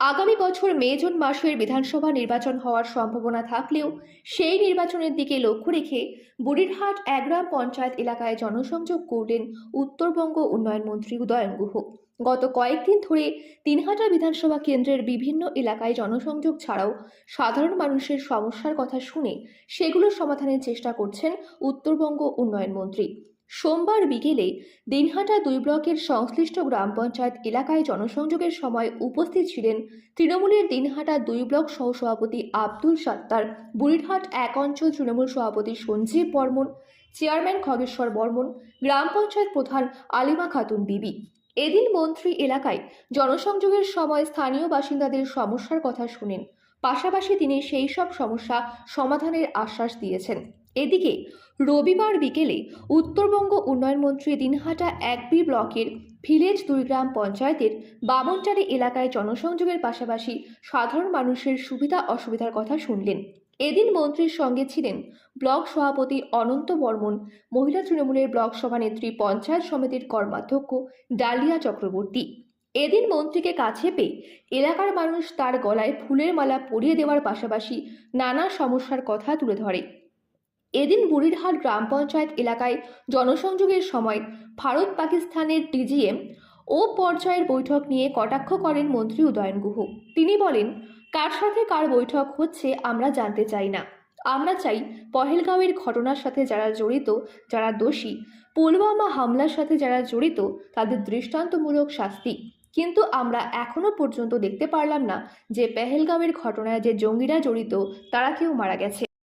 আগামী বছর মে, জুন মাসের বিধানসভা নির্বাচন হওয়ার সম্ভাবনা থাকলেও সেই নির্বাচনের দিকে লক্ষ্য রেখে বুড়িরহাট একগ্রাম পঞ্চায়েত এলাকায় জনসংযোগ করলেন উত্তরবঙ্গ উন্নয়ন মন্ত্রী উদয়ন গুহ। গত কয়েকদিন ধরে তিনহাটা বিধানসভা কেন্দ্রের বিভিন্ন এলাকায় জনসংযোগ ছাড়াও সাধারণ মানুষের সমস্যার কথা শুনে সেগুলো সমাধানের চেষ্টা করছেন উত্তরবঙ্গ উন্নয়ন মন্ত্রী। সোমবার বিকেলে দিনহাটা দুই ব্লকের সংশ্লিষ্ট গ্রাম পঞ্চায়েত এলাকায় জনসংযোগের সময় উপস্থিত ছিলেন তৃণমূলের দিনহাটা দুই ব্লক সহসভাপতি আব্দুল সাত্তার, বুড়িরহাট এক অঞ্চল তৃণমূল সভাপতি সঞ্জীব বর্মন, চেয়ারম্যান খগেশ্বর বর্মন, গ্রাম পঞ্চায়েত প্রধান আলিমা খাতুন বিবি। এদিন মন্ত্রী এলাকায় জনসংযোগের সময় স্থানীয় বাসিন্দাদের সমস্যার কথা শুনেন। পাশাপাশি তিনি সেই সব সমস্যা সমাধানের আশ্বাস দিয়েছেন। এদিকে, রবিবার বিকেলে উত্তরবঙ্গ উন্নয়ন মন্ত্রী দিনহাটা এক বি ব্লকের ভিলেজ দুই গ্রাম পঞ্চায়েতের বামনটারি এলাকায় জনসংযোগের পাশাপাশি সাধারণ মানুষের সুবিধা অসুবিধার কথা শুনলেন। এদিন মন্ত্রীর সঙ্গে ছিলেন ব্লক সভাপতি অনন্ত বর্মন, মহিলা তৃণমূলের ব্লক সভানেত্রী পঞ্চায়েত সমিতির কর্মাধ্যক্ষ ডালিয়া চক্রবর্তী। এদিন মন্ত্রীকে কাছে পেয়ে এলাকার মানুষ তার গলায় ফুলের মালা পরিয়ে দেওয়ার পাশাপাশি নানা সমস্যার কথা তুলে ধরে। এদিন বুড়িরহাট গ্রাম পঞ্চায়েত এলাকায় জনসংযোগের সময় ভারত পাকিস্তানের ডিজিএম ও পর্যায়ের বৈঠক নিয়ে কটাক্ষ করেন মন্ত্রী উদয়ন গুহ। তিনি বলেন, কার সাথে কার বৈঠক হচ্ছে আমরা জানতে চাই না। আমরা চাই পহেলগাঁওয়ের ঘটনার সাথে যারা জড়িত, যারা দোষী, পুলওয়ামা হামলার সাথে যারা জড়িত, তাদের দৃষ্টান্তমূলক শাস্তি। কিন্তু আমরা এখনও পর্যন্ত দেখতে পারলাম না যে পেহেলগাঁওয়ের ঘটনায় যে জঙ্গিরা জড়িত, তারা কেউ মারা গেছে।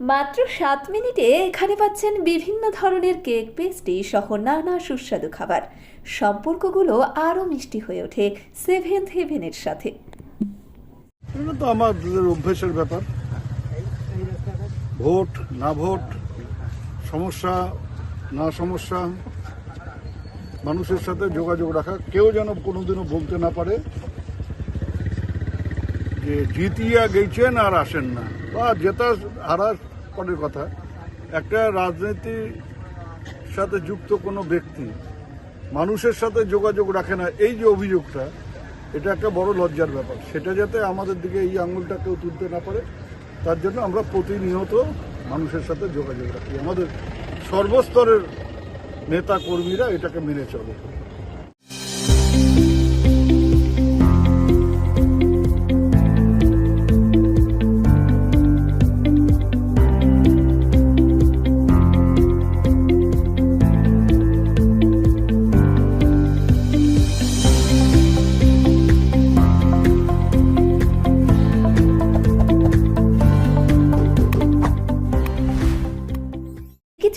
মাত্র সাত মিনিটে এখানে পাচ্ছেন বিভিন্ন ধরনের কেক পেস্ট্রি সহ নানা সুস্বাদু খাবার। সম্পর্কগুলো আরও মিষ্টি হয়ে ওঠে সেভেন্থ হেভেনের সাথে। তো আমাদের অভ্যেসের ব্যাপার। ভোট, না ভোট, সমস্যা, না সমস্যা, মানুষের সাথে যোগাযোগ রাখা, কেউ যেন কোনোদিনও বলতে না পারে। যে জিতিয়া গেছেন আর আসেন না। বা জেতা হারার পরের কথা। একটা রাজনীতির সাথে যুক্ত কোনো ব্যক্তি মানুষের সাথে যোগাযোগ রাখে না, এই যে অভিযোগটা, এটা একটা বড় লজ্জার ব্যাপার। সেটা যাতে আমাদের দিকে এই আঙুলটা কেউ তুলতে না পারে, তার জন্য আমরা প্রতিনিয়ত মানুষের সাথে যোগাযোগ রাখি। আমাদের সর্বস্তরের নেতা কর্মীরা এটাকে মেনে চলে।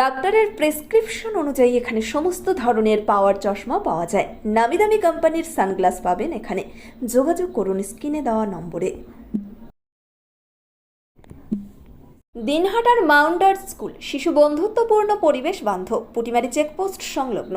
ডাক্তারের প্রেসক্রিপশন অনুযায়ী এখানে সমস্ত ধরনের পাওয়ার চশমা পাওয়া যায়। নামি দামি কোম্পানির সানগ্লাস পাবেন এখানে। যোগাযোগ করুন স্ক্রিনে দেওয়া নম্বরে। দিনহাটার মাউন্ডার স্কুল, শিশু বন্ধুত্বপূর্ণ পরিবেশ বান্ধব, পুটিমারি চেকপোস্ট সংলগ্ন।